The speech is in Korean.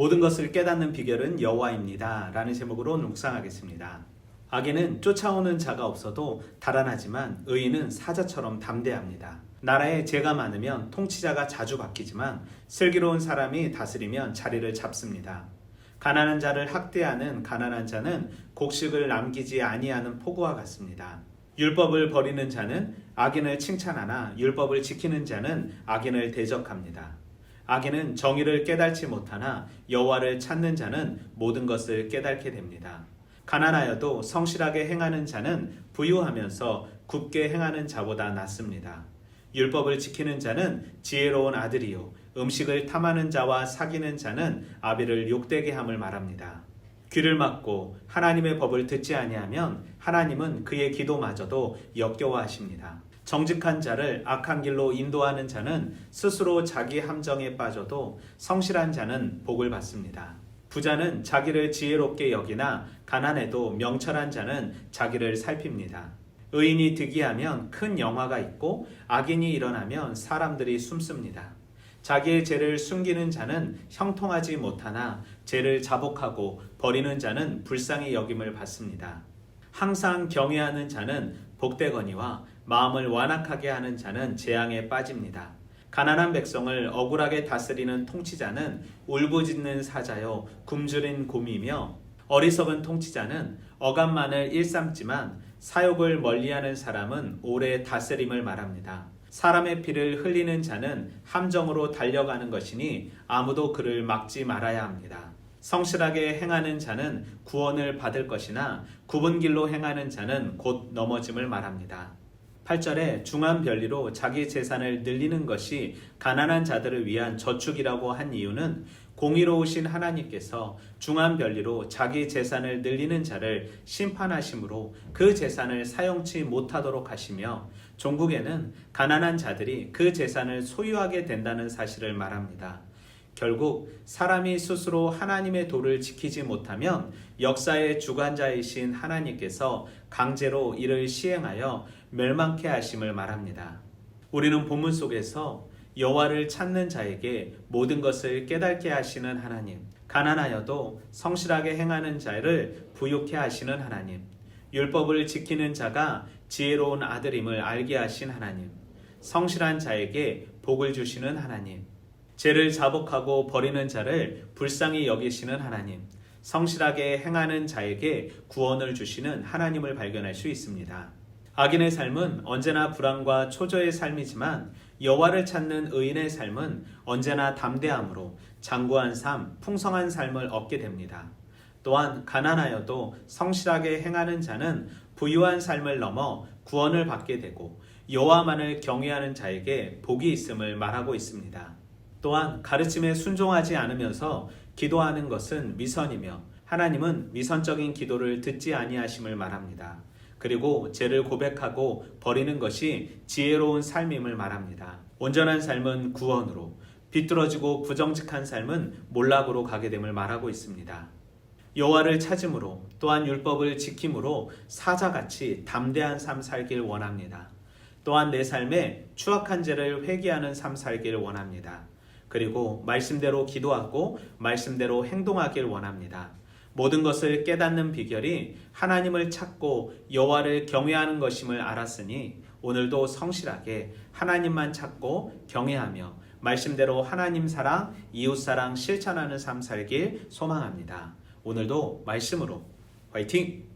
모든 것을 깨닫는 비결은 여호와입니다. 라는 제목으로 묵상하겠습니다. 악에는 쫓아오는 자가 없어도 달아나지만 의인은 사자처럼 담대합니다. 나라에 죄가 많으면 통치자가 자주 바뀌지만 슬기로운 사람이 다스리면 자리를 잡습니다. 가난한 자를 학대하는 가난한 자는 곡식을 남기지 아니하는 폭우와 같습니다. 율법을 버리는 자는 악인을 칭찬하나 율법을 지키는 자는 악인을 대적합니다. 악인은 정의를 깨달지 못하나 여호와를 찾는 자는 모든 것을 깨닫게 됩니다. 가난하여도 성실하게 행하는 자는 부유하면서 굳게 행하는 자보다 낫습니다. 율법을 지키는 자는 지혜로운 아들이요 음식을 탐하는 자와 사귀는 자는 아비를 욕되게 함을 말합니다. 귀를 막고 하나님의 법을 듣지 아니하면 하나님은 그의 기도마저도 역겨워하십니다. 정직한 자를 악한 길로 인도하는 자는 스스로 자기 함정에 빠져도 성실한 자는 복을 받습니다. 부자는 자기를 지혜롭게 여기나 가난해도 명철한 자는 자기를 살핍니다. 의인이 득이하면 큰 영화가 있고 악인이 일어나면 사람들이 숨습니다. 자기의 죄를 숨기는 자는 형통하지 못하나 죄를 자복하고 버리는 자는 불쌍히 여김을 받습니다. 항상 경외하는 자는 복되거니와 마음을 완악하게 하는 자는 재앙에 빠집니다. 가난한 백성을 억울하게 다스리는 통치자는 울부짖는 사자요 굶주린 곰이며 어리석은 통치자는 어감만을 일삼지만 사욕을 멀리하는 사람은 오래 다스림을 말합니다. 사람의 피를 흘리는 자는 함정으로 달려가는 것이니 아무도 그를 막지 말아야 합니다. 성실하게 행하는 자는 구원을 받을 것이나 굽은 길로 행하는 자는 곧 넘어짐을 말합니다. 8절에 중한 별리로 자기 재산을 늘리는 것이 가난한 자들을 위한 저축이라고 한 이유는 공의로우신 하나님께서 중한 별리로 자기 재산을 늘리는 자를 심판하심으로 그 재산을 사용치 못하도록 하시며 종국에는 가난한 자들이 그 재산을 소유하게 된다는 사실을 말합니다. 결국 사람이 스스로 하나님의 도를 지키지 못하면 역사의 주관자이신 하나님께서 강제로 이를 시행하여 멸망케 하심을 말합니다. 우리는 본문 속에서 여호와를 찾는 자에게 모든 것을 깨닫게 하시는 하나님, 가난하여도 성실하게 행하는 자를 부유케 하시는 하나님, 율법을 지키는 자가 지혜로운 아들임을 알게 하신 하나님, 성실한 자에게 복을 주시는 하나님, 죄를 자복하고 버리는 자를 불쌍히 여기시는 하나님, 성실하게 행하는 자에게 구원을 주시는 하나님을 발견할 수 있습니다. 악인의 삶은 언제나 불안과 초조의 삶이지만 여호와를 찾는 의인의 삶은 언제나 담대함으로 장구한 삶, 풍성한 삶을 얻게 됩니다. 또한 가난하여도 성실하게 행하는 자는 부유한 삶을 넘어 구원을 받게 되고 여호와만을 경외하는 자에게 복이 있음을 말하고 있습니다. 또한 가르침에 순종하지 않으면서 기도하는 것은 미선이며 하나님은 미선적인 기도를 듣지 아니하심을 말합니다. 그리고 죄를 고백하고 버리는 것이 지혜로운 삶임을 말합니다. 온전한 삶은 구원으로 비뚤어지고 부정직한 삶은 몰락으로 가게 됨을 말하고 있습니다. 여호와를 찾음으로 또한 율법을 지킴으로 사자같이 담대한 삶 살길 원합니다. 또한 내 삶에 추악한 죄를 회개하는 삶 살길 원합니다. 그리고 말씀대로 기도하고 말씀대로 행동하길 원합니다. 모든 것을 깨닫는 비결이 하나님을 찾고 여호와를 경외하는 것임을 알았으니 오늘도 성실하게 하나님만 찾고 경외하며 말씀대로 하나님 사랑, 이웃 사랑 실천하는 삶 살길 소망합니다. 오늘도 말씀으로 화이팅!